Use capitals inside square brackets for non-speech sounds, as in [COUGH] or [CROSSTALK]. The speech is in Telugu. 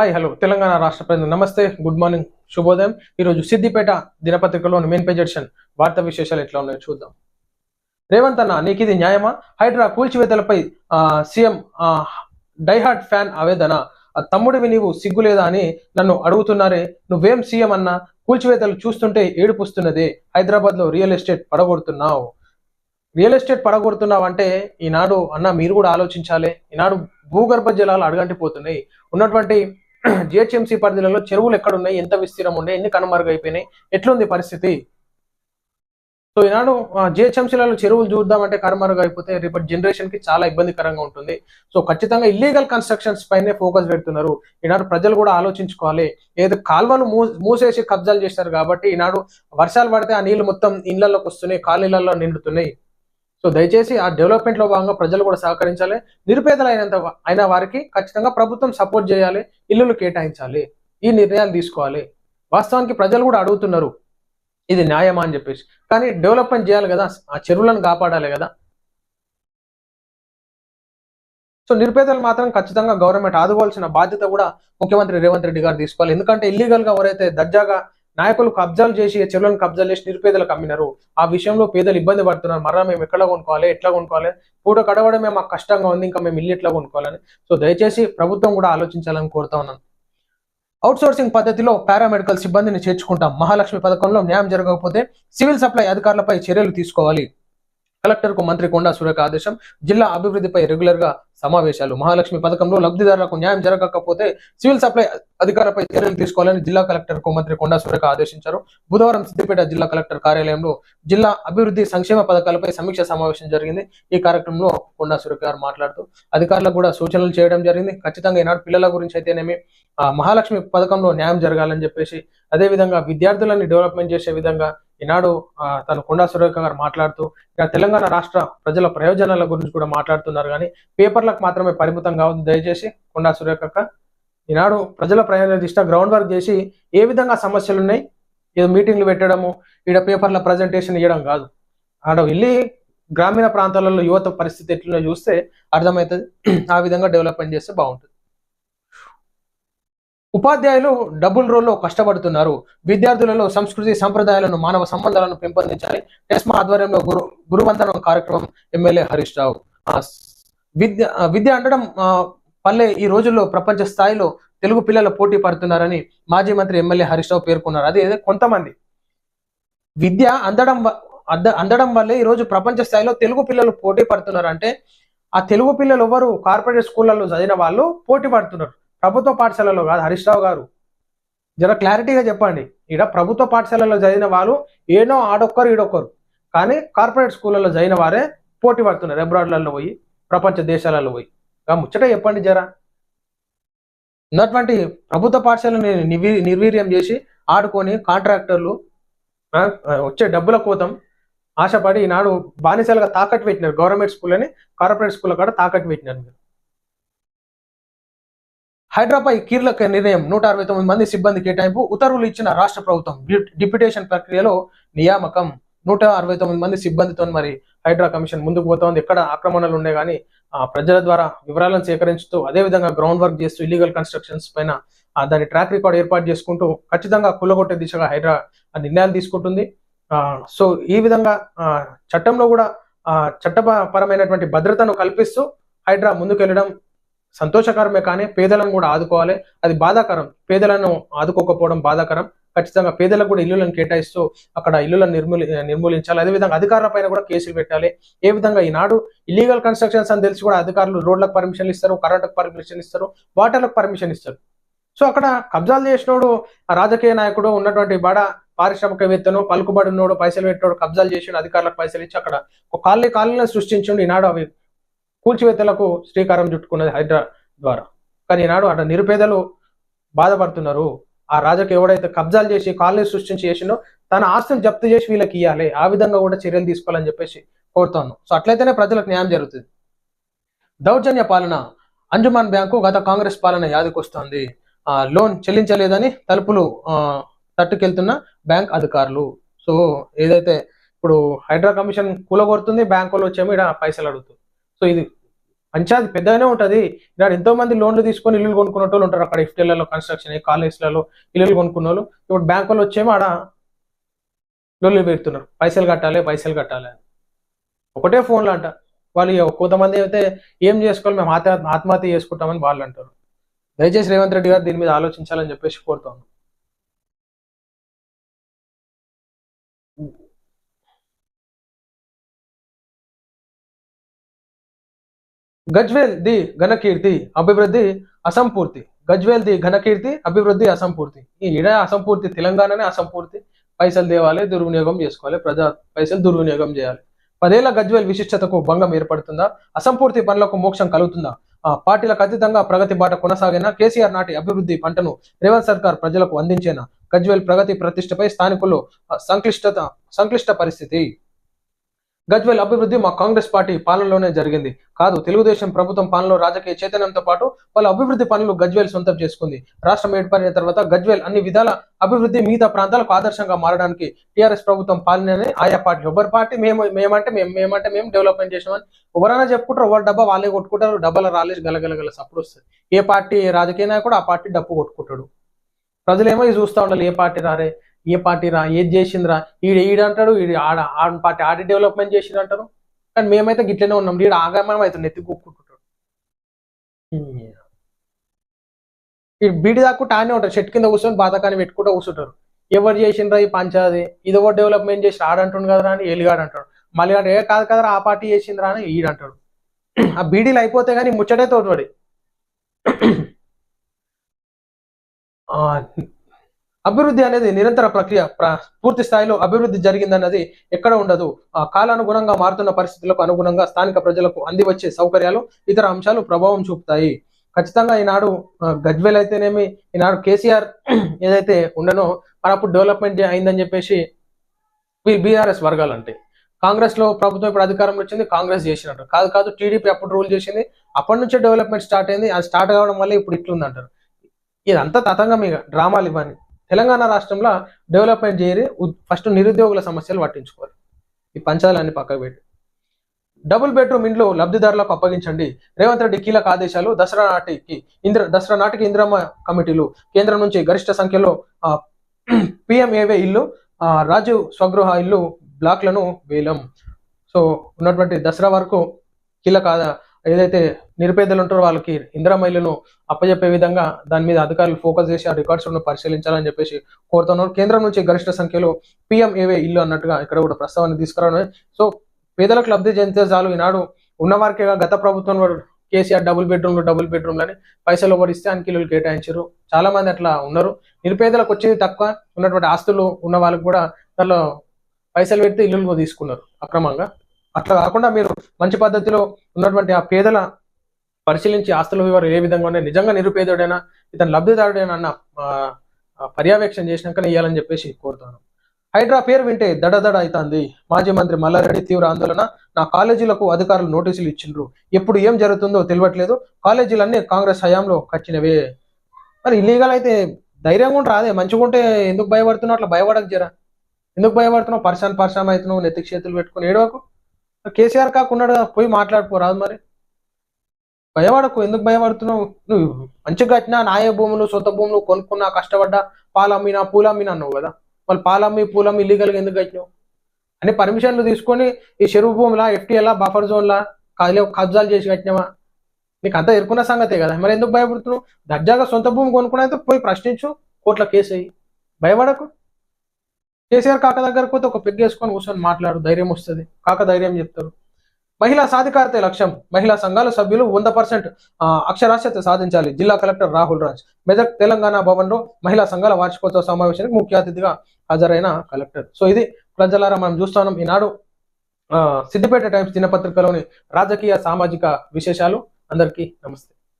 హాయ్ హలో తెలంగాణ రాష్ట్ర ప్రజలు నమస్తే. గుడ్ మార్నింగ్ శుభోదయం. ఈరోజు సిద్దిపేట దినపత్రికలోని మెయిన్ పేజ్ ఎడిషన్ వార్తా విశేషాలు ఎట్లా ఉన్నాయో చూద్దాం. రేవంత్ అన్న నీకు ఇది న్యాయమా? హైడ్రా కూల్చివేతలపై సీఎం డైహార్ట్ ఫ్యాన్ ఆవేదన. తమ్ముడివి నీవు సిగ్గు లేదా అని నన్ను అడుగుతున్నారే. నువ్వేం సీఎం అన్న? కూల్చివేతలు చూస్తుంటే ఏడుపుస్తున్నది. హైదరాబాద్లో రియల్ ఎస్టేట్ పడగొడుతున్నావు. రియల్ ఎస్టేట్ పడగొడుతున్నావు అంటే ఈనాడు అన్న మీరు కూడా ఆలోచించాలి. ఈనాడు భూగర్భ జలాలు అడగంటిపోతున్నాయి. ఉన్నటువంటి జిహెచ్ఎంసీ పరిధిలలో చెరువులు ఎక్కడున్నాయి? ఎంత విస్తీర్ణం ఉన్నాయి? ఎన్ని కనుమరుగైపోయినాయి? ఎట్లుంది పరిస్థితి? సో ఈనాడు జిహెచ్ఎంసీలలో చెరువులు చూద్దామంటే కనుమరుగు అయిపోతే రేపటి జనరేషన్కి చాలా ఇబ్బందికరంగా ఉంటుంది. సో ఖచ్చితంగా ఇల్లీగల్ కన్స్ట్రక్షన్స్ పైనే ఫోకస్ పెడుతున్నారు. ఈనాడు ప్రజలు కూడా ఆలోచించుకోవాలి. ఏదో కాల్వలు మూ మూసేసి కబ్జాలు చేస్తారు కాబట్టి ఈనాడు వర్షాలు పడితే ఆ నీళ్ళు మొత్తం ఇళ్ళలోకి వస్తున్నాయి కాలనీలలో నిండుతున్నాయి. సో దయచేసి ఆ డెవలప్మెంట్లో భాగంగా ప్రజలు కూడా సహకరించాలి. నిరుపేదలైనంత అయిన వారికి ఖచ్చితంగా ప్రభుత్వం సపోర్ట్ చేయాలి ఇల్లులు కేటాయించాలి ఈ నిర్ణయాలు తీసుకోవాలి. వాస్తవానికి ప్రజలు కూడా అడుగుతున్నారు ఇది న్యాయమా అని చెప్పేసి. కానీ డెవలప్మెంట్ చేయాలి కదా ఆ చెరువులను కాపాడాలి కదా. సో నిరుపేదలు మాత్రం ఖచ్చితంగా గవర్నమెంట్ ఆదుకోవాల్సిన బాధ్యత కూడా ముఖ్యమంత్రి రేవంత్ రెడ్డి గారు తీసుకోవాలి. ఎందుకంటే ఇల్లీగల్గా ఎవరైతే దర్జాగా నాయకులు కబ్జాలు చేసి చెరువులను కబ్జాలు చేసి నిరుపేదలకు అమ్మినారు. ఆ విషయంలో పేదలు ఇబ్బంది పడుతున్నారు. మరలా మేము ఎక్కడ కొనుక్కోవాలి? ఎట్లా కొనుక్కోవాలి? పూట కడవడమే మాకు కష్టంగా ఉంది. ఇంకా మేము ఇల్లు ఎట్లా కొనుక్కోవాలని. సో దయచేసి ప్రభుత్వం కూడా ఆలోచించాలని కోరుతా ఉన్నాను. అవుట్ సోర్సింగ్ పద్ధతిలో పారామెడికల్ సిబ్బందిని చేర్చుకుంటాం. మహాలక్ష్మి పథకంలో న్యాయం జరగకపోతే సివిల్ సప్లై అధికారులపై చర్యలు తీసుకోవాలి. కలెక్టర్కు మంత్రి కొండా సురేఖ ఆదేశం జిల్లా అభివృద్ధిపై రెగ్యులర్గా సమావేశాలు. మహాలక్ష్మి పథకంలో లబ్ధిదారులకు న్యాయం జరగకపోతే సివిల్ సప్లై అధికారులపై చర్యలు తీసుకోవాలని జిల్లా కలెక్టర్కు మంత్రి కొండా సురేఖ ఆదేశించారు. బుధవారం సిద్దిపేట జిల్లా కలెక్టర్ కార్యాలయంలో జిల్లా అభివృద్ధి సంక్షేమ పథకాలపై సమీక్ష సమావేశం జరిగింది. ఈ కార్యక్రమంలో కొండా సురేఖ గారు మాట్లాడుతూ అధికారులకు కూడా సూచనలు చేయడం జరిగింది. ఖచ్చితంగా ఈనాడు పిల్లల గురించి అయితేనేమి ఆ, మహాలక్ష్మి పథకంలో న్యాయం జరగాలని చెప్పేసి అదే విధంగా విద్యార్థులని డెవలప్మెంట్ చేసే విధంగా ఈనాడు ఆ, తను కొండా సురేఖ గారు మాట్లాడుతూ ఇక తెలంగాణ రాష్ట్ర ప్రజల ప్రయోజనాల గురించి కూడా మాట్లాడుతున్నారు. కానీ పేపర్లకు మాత్రమే పరిమితం కావద్దు దయచేసి కొండా సురేఖ ఈనాడు ప్రజల ప్రయోజన దిష్ట గ్రౌండ్ వర్క్ చేసి ఏ విధంగా సమస్యలు ఉన్నాయి ఏదో మీటింగ్లు పెట్టడము ఈడ పేపర్ల ప్రజెంటేషన్ ఇవ్వడం కాదు. ఆడ వెళ్ళి గ్రామీణ ప్రాంతాలలో యువత పరిస్థితి ఎట్లున్నా చూస్తే అర్థమవుతుంది ఆ విధంగా డెవలప్మెంట్ చేస్తే బాగుంటుంది. ఉపాధ్యాయులు డబుల్ రోల్లో కష్టపడుతున్నారు. విద్యార్థులలో సంస్కృతి సంప్రదాయాలను మానవ సంబంధాలను పెంపొందించాలి. టెస్మా ఆధ్వర్యంలో గురు గురువందనం కార్యక్రమం ఎమ్మెల్యే హరీష్ రావు. విద్య విద్య అండడం పల్లె ఈ రోజుల్లో ప్రపంచ స్థాయిలో తెలుగు పిల్లలు పోటీ పడుతున్నారని మాజీ మంత్రి ఎమ్మెల్యే హరీష్ రావు పేర్కొన్నారు. అదే కొంతమంది. విద్య అందడం అద్ద- అందడం వల్లే ఈరోజు ప్రపంచ స్థాయిలో తెలుగు పిల్లలు పోటీ పడుతున్నారు అంటే ఆ తెలుగు పిల్లలు ఎవరు కార్పొరేట్ స్కూళ్ళలో చదివిన వాళ్ళు పోటీ పడుతున్నారు. ప్రభుత్వ పాఠశాలలో కాదు హరీష్ రావు గారు. జర క్లారిటీగా చెప్పండి. ఈడ ప్రభుత్వ పాఠశాలలో చదివిన వాళ్ళు ఏనో ఆడొక్కరు ఈడొక్కరు. కానీ కార్పొరేట్ స్కూళ్ళలో చదివిన వారే పోటీ పడుతున్నారు అబ్రాడ్లలో పోయి ప్రపంచ దేశాలలో పోయి. ముచ్చట చెప్పండి జర. ఉన్నటువంటి ప్రభుత్వ పాఠశాలని నిర్వీ- నిర్వీర్యం చేసి ఆడుకొని కాంట్రాక్టర్లు వచ్చే డబ్బుల కోతం ఆశపడి ఈనాడు బానిసలుగా తాకట్టు పెట్టినారు. గవర్నమెంట్ స్కూల్ అని కార్పొరేట్ స్కూల్ కూడా తాకట్టు పెట్టినారు మీరు. హైడ్రాపై కీలక నిర్ణయం నూట అరవై తొమ్మిది మంది సిబ్బంది కేటాయింపు ఉత్తర్వులు ఇచ్చిన రాష్ట్ర ప్రభుత్వం. డిప్యుటేషన్ ప్రక్రియలో నియామకం. నూట అరవై తొమ్మిది మంది సిబ్బందితో మరి హైడ్రా కమిషన్ ముందుకు పోతోంది. ఎక్కడ ఆక్రమణలు ఉన్నాయి కానీ ప్రజల ద్వారా వివరాలను సేకరించుతూ అదే విధంగా గ్రౌండ్ వర్క్ చేస్తూ ఇల్లీగల్ కన్స్ట్రక్షన్స్ పైన దాని ట్రాక్ రికార్డ్ ఏర్పాటు చేసుకుంటూ ఖచ్చితంగా కుల్లగొట్టే దిశగా హైడ్రా నిర్ణయాలు తీసుకుంటుంది. సో ఈ విధంగా చట్టంలో కూడా చట్టపరమైనటువంటి భద్రతను కల్పిస్తూ హైడ్రా ముందుకెళ్ళడం సంతోషకరమే కానీ పేదలను కూడా ఆదుకోవాలి. అది బాధాకరం. పేదలను ఆదుకోకపోవడం బాధాకరం. ఖచ్చితంగా పేదలకు కూడా ఇల్లులను కేటాయిస్తూ అక్కడ ఇల్లులను నిర్మూలి నిర్మూలించాలి. అదేవిధంగా అధికారుల పైన కూడా కేసులు పెట్టాలి. ఏ విధంగా ఈనాడు ఇల్లీగల్ కన్స్ట్రక్షన్స్ అని తెలిసి కూడా అధికారులు రోడ్లకు పర్మిషన్లు ఇస్తారు కరెంట్కు పర్మిషన్ ఇస్తారు వాటర్లకు పర్మిషన్ ఇస్తారు. సో అక్కడ కబ్జాలు చేసినోడు ఆ రాజకీయ నాయకుడు ఉన్నటువంటి బడ పారిశ్రామికవేత్తను పలుకుబడి ఉన్నోడు పైసలు పెట్టినోడు కబ్జాలు చేసి అధికారులకు పైసలు ఇచ్చి అక్కడ ఒక కాలనీ కాలనీలను సృష్టించండి ఈనాడు అవి. కూల్చివేతలకు శ్రీకారం చుట్టుకున్నది హైడ్రా ద్వారా. కానీ ఈనాడు అటు నిరుపేదలు బాధపడుతున్నారు. ఆ రాజాకి ఎవడైతే కబ్జాలు చేసి కాలనీ సృష్టించి చేసిండో తన ఆస్తిని జప్తు చేసి వీళ్ళకి ఇవ్వాలి ఆ విధంగా కూడా చర్యలు తీసుకోవాలని చెప్పేసి కోరుతాను. సో అట్లయితేనే ప్రజలకు న్యాయం జరుగుతుంది. దౌర్జన్య పాలన అంజుమాన్ బ్యాంకు గత కాంగ్రెస్ పాలన యాదికొస్తోంది ఆ, లోన్ చెల్లించలేదని తలుపులు ఆ, తట్టుకెళ్తున్న బ్యాంక్ అధికారులు. సో ఏదైతే ఇప్పుడు హైడ్రా కమిషన్ కూలగొడుతుంది బ్యాంకులో వచ్చేమో ఇక్కడ పైసలు అడుగుతుంది. సో ఇది పంచాయతీ పెద్దగానే ఉంటది. ఇక్కడ ఎంతో మంది లోన్లు తీసుకొని ఇల్లు కొనుక్కునే వాళ్ళు ఉంటారు అక్కడ ఎఫ్టీలలో కన్స్ట్రక్షన్ కాలేజ్లలో ఇల్లు కొనుక్కున్న వాళ్ళు ఇప్పుడు బ్యాంక్ వాళ్ళు వచ్చేమో ఆడ లోన్లు పెడుతున్నారు. పైసలు కట్టాలి పైసలు కట్టాలి అని. ఒకటే ఫోన్లు అంట. వాళ్ళు కొంతమంది అయితే ఏం చేసుకోవాలి మేము ఆత్మ ఆత్మహత్య చేసుకుంటామని వాళ్ళు అంటారు. దయచేసి రేవంత్ రెడ్డి గారు దీని మీద ఆలోచించాలని చెప్పేసి కోరుతాను గజ్వేల్ ది ఘనకీర్తి అభివృద్ధి అసంపూర్తి. గజ్వేల్ ది ఘనకీర్తి అభివృద్ధి అసంపూర్తి. ఈ ఇడ అసంపూర్తి తెలంగాణనే అసంపూర్తి. పైసలు దేవాలి దుర్వినియోగం చేసుకోవాలి ప్రజా పైసలు దుర్వినియోగం చేయాలి. పదేళ్ళ గజ్వేల్ విశిష్టతకు భంగం ఏర్పడుతుందా? అసంపూర్తి పనులకు మోక్షం కలుగుతుందా? ఆ పార్టీలకు అతీతంగా ప్రగతి బాట కొనసాగిన? కేసీఆర్ నాటి అభివృద్ధి పంటను రేవంత్ సర్కార్ ప్రజలకు అందించేనా? గజ్వేల్ ప్రగతి ప్రతిష్టపై స్థానికులు సంక్లిష్టత సంక్లిష్ట పరిస్థితి. గజ్వేల్ అభివృద్ధి మా కాంగ్రెస్ పార్టీ పాలనలోనే జరిగింది. కాదు తెలుగుదేశం ప్రభుత్వం పాలనలో రాజకీయ చైతన్యంతో పాటు వాళ్ళ అభివృద్ధి పనులు గజ్వేల్ సొంతం చేసుకుంది. రాష్ట్రం ఏర్పడిన తర్వాత గజ్వేల్ అన్ని విధాల అభివృద్ధి మిగతా ప్రాంతాలకు ఆదర్శంగా మారడానికి టీఆర్ఎస్ ప్రభుత్వం పాలననే ఆయా పార్టీ ఎవరి పార్టీ మేము మేమంటే మేము మేమంటే మేము డెవలప్మెంట్ చేసామని ఎవరైనా చెప్పుకుంటారు ఎవరు డబ్బా వాళ్ళే కొట్టుకుంటారు డబ్బాల రాలేసి గలగలగల సప్పుడు వస్తుంది. ఏ పార్టీ రాజకీయ నాయకుడు ఆ పార్టీ డబ్బు కొట్టుకుంటాడు. ప్రజలేమో ఇది చూస్తా ఉండాలి ఏ పార్టీ రారే. ఏ పార్టీ రా ఏది చేసిందిరా? ఈడ ఈడంటాడు ఈడు ఆడ ఆడ పార్టీ ఆడి డెవలప్మెంట్ చేసింది అంటారు. కానీ మేమైతే గిట్లనే ఉన్నాం. ఈడు ఆగమనం అయితే నెత్తి కొట్టుకుంటాడు. ఈ బీడి దాక్కుంటే ఆనే ఉంటారు చెట్టు కింద కూర్చొని బాధకాన్ని పెట్టుకుంటూ కూర్చుంటారు ఎవరు చేసిండ్రా ఈ పంచాది ఇది డెవలప్మెంట్ చేసి ఆడంటుండు కదరా అని ఎలిగాడు అంటాడు. మళ్ళీ ఆడు ఏ కాదు కదరా ఆ పార్టీ చేసిందిరా అని ఈడంటాడు ఆ బీడీలు అయిపోతే కానీ ముచ్చటే తోటి ఆ, అభివృద్ధి అనేది నిరంతర ప్రక్రియ పూర్తి స్థాయిలో అభివృద్ధి జరిగిందన్నది ఎక్కడ ఉండదు. ఆ కాలానుగుణంగా మారుతున్న పరిస్థితులకు అనుగుణంగా స్థానిక ప్రజలకు అందివచ్చే సౌకర్యాలు ఇతర అంశాలు ప్రభావం చూపుతాయి. ఖచ్చితంగా ఈనాడు గజ్వేల్ అయితేనేమి ఈనాడు కేసీఆర్ [CLEARS THROAT] ఏదైతే ఉండనో మనప్పుడు అప్పుడు డెవలప్మెంట్ అయిందని చెప్పేసి బీఆర్ఎస్ వర్గాలు అంటే కాంగ్రెస్లో ప్రభుత్వం ఇప్పుడు అధికారంలో వచ్చింది కాంగ్రెస్ చేసినట్టు. కాదు కాదు టీడీపీ అప్పుడు రూల్ చేసింది అప్పటి నుంచే డెవలప్మెంట్ స్టార్ట్ అయింది అది స్టార్ట్ కావడం వల్ల ఇప్పుడు ఇట్లుందంటారు. ఇదంతా తతంగం ఇక డ్రామాలు ఇవన్నీ. తెలంగాణ రాష్ట్రంలో డెవలప్మెంట్ చేయరి ఫస్ట్ నిరుద్యోగుల సమస్యలు పట్టించుకోవాలి ఈ పంచాలన్నీ పక్కకు పెట్టి. డబుల్ బెడ్రూమ్ ఇండ్లు లబ్ధిదారులకు అప్పగించండి. రేవంత్ రెడ్డి కీలక ఆదేశాలు దసరా నాటికి ఇంద్ర దసరా నాటికి ఇంద్రమ్మ కమిటీలు కేంద్రం నుంచి గరిష్ట సంఖ్యలో [CLEARS THROAT] పిఎంఏవే ఇల్లు రాజీవ్ స్వగృహ ఇల్లు బ్లాక్లను వేలం. సో ఉన్నటువంటి దసరా వరకు కీలక ఏదైతే నిరుపేదలు ఉంటారు వాళ్ళకి ఇందిరమ్మ ఇల్లును అప్పచెప్పే విధంగా దాని మీద అధికారులు ఫోకస్ చేసి ఆ రికార్డ్స్ పరిశీలించాలని చెప్పేసి కోరుతున్నారు. కేంద్రం నుంచి గరిష్ట సంఖ్యలో పిఎంఏవే ఇల్లు అన్నట్టుగా ఇక్కడ కూడా ప్రస్తావన తీసుకురావడం సో పేదలకు లబ్ధి చెందితే చాలు. ఈనాడు ఉన్నవారికే గత ప్రభుత్వం వారు కేసీఆర్ డబుల్ బెడ్రూమ్లు డబుల్ బెడ్రూమ్లని పైసలు ఓడిస్తే అనికి ఇల్లులు కేటాయించారు. చాలా మంది అట్లా ఉన్నారు. నిరుపేదలకు వచ్చేది తక్కువ. ఉన్నటువంటి ఆస్తులు ఉన్న వాళ్ళకి కూడా దానిలో పైసలు పెడితే ఇల్లులు తీసుకున్నారు అక్రమంగా. అట్లా కాకుండా మీరు మంచి పద్ధతిలో ఉన్నటువంటి ఆ పేదల పరిశీలించి ఆస్తుల వివరాలు ఏ విధంగా ఉన్నాయి నిజంగా నిరుపేదోడైనా ఇతను లబ్ధిదారుడైనా అన్న పర్యవేక్షణ చేసినాకనే ఇవ్వాలని చెప్పేసి కోరుతాను. హైడ్రా పేరు వింటే దడదడ అవుతుంది. మాజీ మంత్రి మల్లారెడ్డి తీవ్ర ఆందోళన. నా కాలేజీలకు అధికారులు నోటీసులు ఇచ్చిండ్రు. ఎప్పుడు ఏం జరుగుతుందో తెలియట్లేదు. కాలేజీలన్నీ కాంగ్రెస్ హయాంలో కచ్చినవే మరి ఇల్లీగల్ అయితే ధైర్యంగా ఉంటే రాదే. మంచిగా ఉంటే ఎందుకు భయపడుతున్నావు? అట్లా భయపడక జరా. ఎందుకు భయపడుతున్నావు? పర్సన్ పర్సన్ అవుతున్నావు నెత్తికి చేతులు పెట్టుకుని ఏడవకు. కేసీఆర్ కాకున్నాడు పోయి మాట్లాడుకోరాదు మరి. భయపడకు ఎందుకు భయపడుతున్నావు? నువ్వు మంచిగా కట్టినా నాయ భూములు సొంత భూములు కొనుక్కున్నా కష్టపడ్డా పాలమ్మినా పూలమ్మినా అన్నావు కదా? వాళ్ళు పాలమ్మి పూలమ్మి ఇల్లీగల్గా ఎందుకు కట్టినావు? అని పర్మిషన్లు తీసుకొని ఈ చెరువు భూములా ఎఫ్టీఎల్లా బఫర్ జోన్లా కదిలే కబ్జాలు చేసి కట్టినావా? నీకు అంతా ఎరుకున్న సంగతే కదా. మరి ఎందుకు భయపడుతున్నావు? దర్జాగా సొంత భూమి కొనుక్కున్నైతే పోయి ప్రశ్నించు కోట్ల కేసు అయ్యి భయపడకు. కేసీఆర్ కాక దగ్గరకు పోతే ఒక పెగ్గేసుకొని కూర్చొని మాట్లాడు ధైర్యం వస్తుంది. కాక ధైర్యం చెప్తారు. మహిళా సాధికారత లక్ష్యం. మహిళా సంఘాల సభ్యులు వంద పర్సెంట్ అక్షరాస్యత సాధించాలి. జిల్లా కలెక్టర్ రాహుల్ రాజ్. మెదక్ తెలంగాణ భవన్లో మహిళా సంఘాల వార్షికోత్సవ సమావేశానికి ముఖ్య అతిథిగా హాజరైన కలెక్టర్. సో ఇది ప్రజలారా మనం చూస్తున్నాం. ఈనాడు ఆ, సిద్దిపేట టైమ్స్ దినపత్రికలోని రాజకీయ సామాజిక విశేషాలు. అందరికీ నమస్తే.